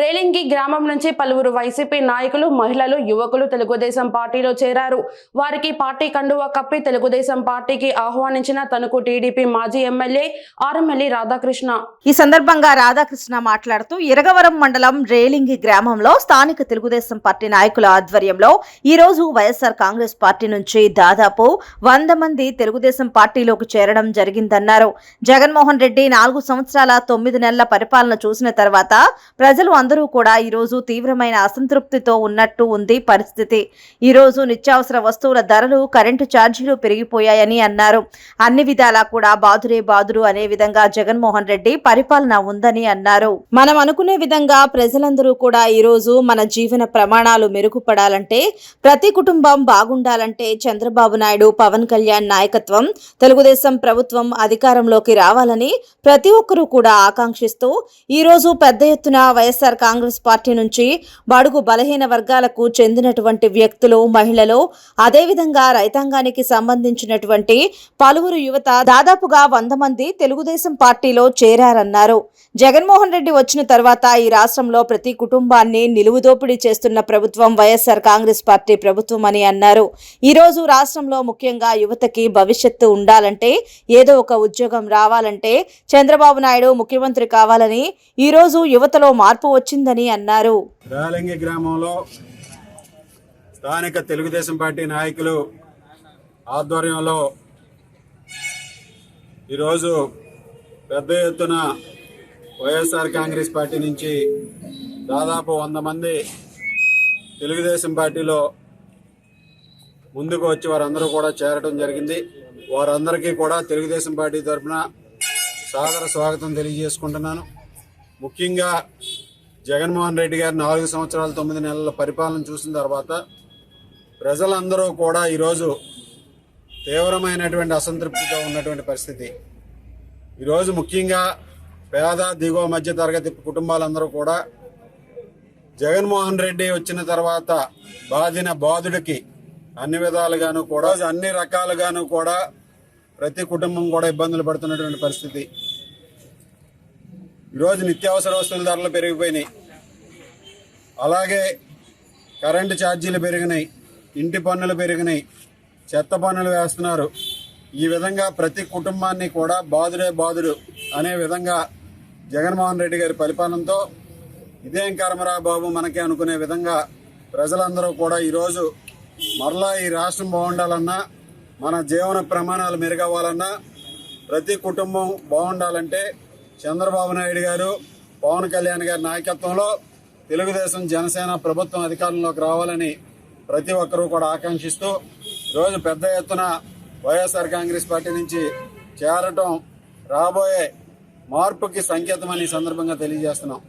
రేలింగి గ్రామం నుంచి పలువురు వైసీపీ నాయకులు మహిళలు యువకులు తెలుగుదేశం పార్టీలో చేరారు. వారికి పార్టీ కండువా కప్పి తెలుగుదేశం పార్టీకి ఆహ్వానించిన తణుకు టీడీపీ మాజీ ఎమ్మెల్యే ఆర్ఎంఎల్ఏ రాధాకృష్ణ. ఈ సందర్భంగా రాధాకృష్ణ మాట్లాడుతూ ఇరగవరం మండలం రేలింగి గ్రామంలో స్థానిక తెలుగుదేశం పార్టీ నాయకుల ఆధ్వర్యంలో ఈ రోజు వైఎస్ఆర్ కాంగ్రెస్ పార్టీ నుంచి దాదాపు వంద మంది తెలుగుదేశం పార్టీలోకి చేరడం జరిగిందన్నారు. జగన్మోహన్ రెడ్డి నాలుగు సంవత్సరాల తొమ్మిది నెలల పరిపాలన చూసిన తర్వాత ప్రజలు అందరూ కూడా ఈ రోజు తీవ్రమైన అసంతృప్తితో ఉన్నట్టు ఉంది పరిస్థితి. ఈ రోజు నిత్యావసర వస్తువుల ధరలు కరెంటు ఛార్జీలు పెరిగిపోయాయని అన్నారు. అన్ని విధాలా కూడా బాదురే బాదురు అనే విధంగా జగన్మోహన్ రెడ్డి పరిపాలన ఉందని అన్నారు. మనం అనుకునే విధంగా ప్రజలందరూ కూడా ఈ రోజు మన జీవన ప్రమాణాలు మెరుగుపడాలంటే ప్రతి కుటుంబం బాగుండాలంటే చంద్రబాబు నాయుడు పవన్ కళ్యాణ్ నాయకత్వం తెలుగుదేశం ప్రభుత్వం అధికారంలోకి రావాలని ప్రతి ఒక్కరూ కూడా ఆకాంక్షిస్తూ ఈ రోజు పెద్ద ఎత్తున వైఎస్ఆర్ కాంగ్రెస్ పార్టీ నుంచి బడుగు బలహీన వర్గాలకు చెందినటువంటి వ్యక్తులు మహిళలు అదేవిధంగా రైతాంగానికి సంబంధించినటువంటి పలువురు యువత దాదాపుగా వంద మంది తెలుగుదేశం పార్టీలో చేరారన్నారు. జగన్మోహన్ రెడ్డి వచ్చిన తర్వాత ఈ రాష్ట్రంలో ప్రతి కుటుంబాన్ని నిలువుదోపిడీ చేస్తున్న ప్రభుత్వం వైఎస్ఆర్ కాంగ్రెస్ పార్టీ ప్రభుత్వం అని అన్నారు. ఈ రోజు రాష్ట్రంలో ముఖ్యంగా యువతకి భవిష్యత్తు ఉండాలంటే ఏదో ఒక ఉద్యోగం రావాలంటే చంద్రబాబు నాయుడు ముఖ్యమంత్రి కావాలని ఈ రోజు యువతలో మార్పు వచ్చిందని అన్నారు. రాలింగి గ్రామంలో స్థానిక తెలుగుదేశం పార్టీ నాయకులు ఆధ్వర్యంలో ఈరోజు పెద్ద ఎత్తున వైఎస్ఆర్ కాంగ్రెస్ పార్టీ నుంచి దాదాపు వంద మంది తెలుగుదేశం పార్టీలో ముందుకు వచ్చి వారందరూ కూడా చేరడం జరిగింది. వారందరికీ కూడా తెలుగుదేశం పార్టీ తరఫున సాదర స్వాగతం తెలియజేసుకుంటున్నాను. ముఖ్యంగా జగన్మోహన్ రెడ్డి గారి నాలుగు సంవత్సరాల తొమ్మిది నెలల పరిపాలన చూసిన తర్వాత ప్రజలందరూ కూడా ఈరోజు తీవ్రమైనటువంటి అసంతృప్తితో ఉన్నటువంటి పరిస్థితి. ఈరోజు ముఖ్యంగా పేద దిగువ మధ్య తరగతి కుటుంబాలందరూ కూడా జగన్మోహన్ రెడ్డి వచ్చిన తర్వాత బాధిన బాధుడికి అన్ని విధాలుగాను కూడా అన్ని రకాలుగాను కూడా ప్రతి కుటుంబం కూడా ఇబ్బందులు పడుతున్నటువంటి పరిస్థితి. ఈరోజు నిత్యావసర వస్తువుల ధరలు పెరిగిపోయినాయి. అలాగే కరెంటు ఛార్జీలు పెరిగినాయి. ఇంటి పన్నులు పెరిగినాయి. చెత్త పన్నులు వేస్తున్నారు. ఈ విధంగా ప్రతి కుటుంబాన్ని కూడా బాధుడే బాధుడు అనే విధంగా జగన్మోహన్ రెడ్డి గారి పరిపాలనతో ఇదేం కర్మరా బాబు మనకి అనుకునే విధంగా ప్రజలందరూ కూడా ఈరోజు మరలా ఈ రాష్ట్రం బాగుండాలన్నా మన జీవన ప్రమాణాలు మెరుగవ్వాలన్నా ప్రతి కుటుంబం బాగుండాలంటే చంద్రబాబు నాయుడు గారు పవన్ కళ్యాణ్ గారి నాయకత్వంలో తెలుగుదేశం జనసేన ప్రభుత్వం అధికారంలోకి రావాలని ప్రతి ఒక్కరూ కూడా ఆకాంక్షిస్తూ ఈరోజు పెద్ద ఎత్తున వైఎస్ఆర్ కాంగ్రెస్ పార్టీ నుంచి చేరటం రాబోయే మార్పుకి సంకేతమని సందర్భంగా తెలియజేస్తున్నాం.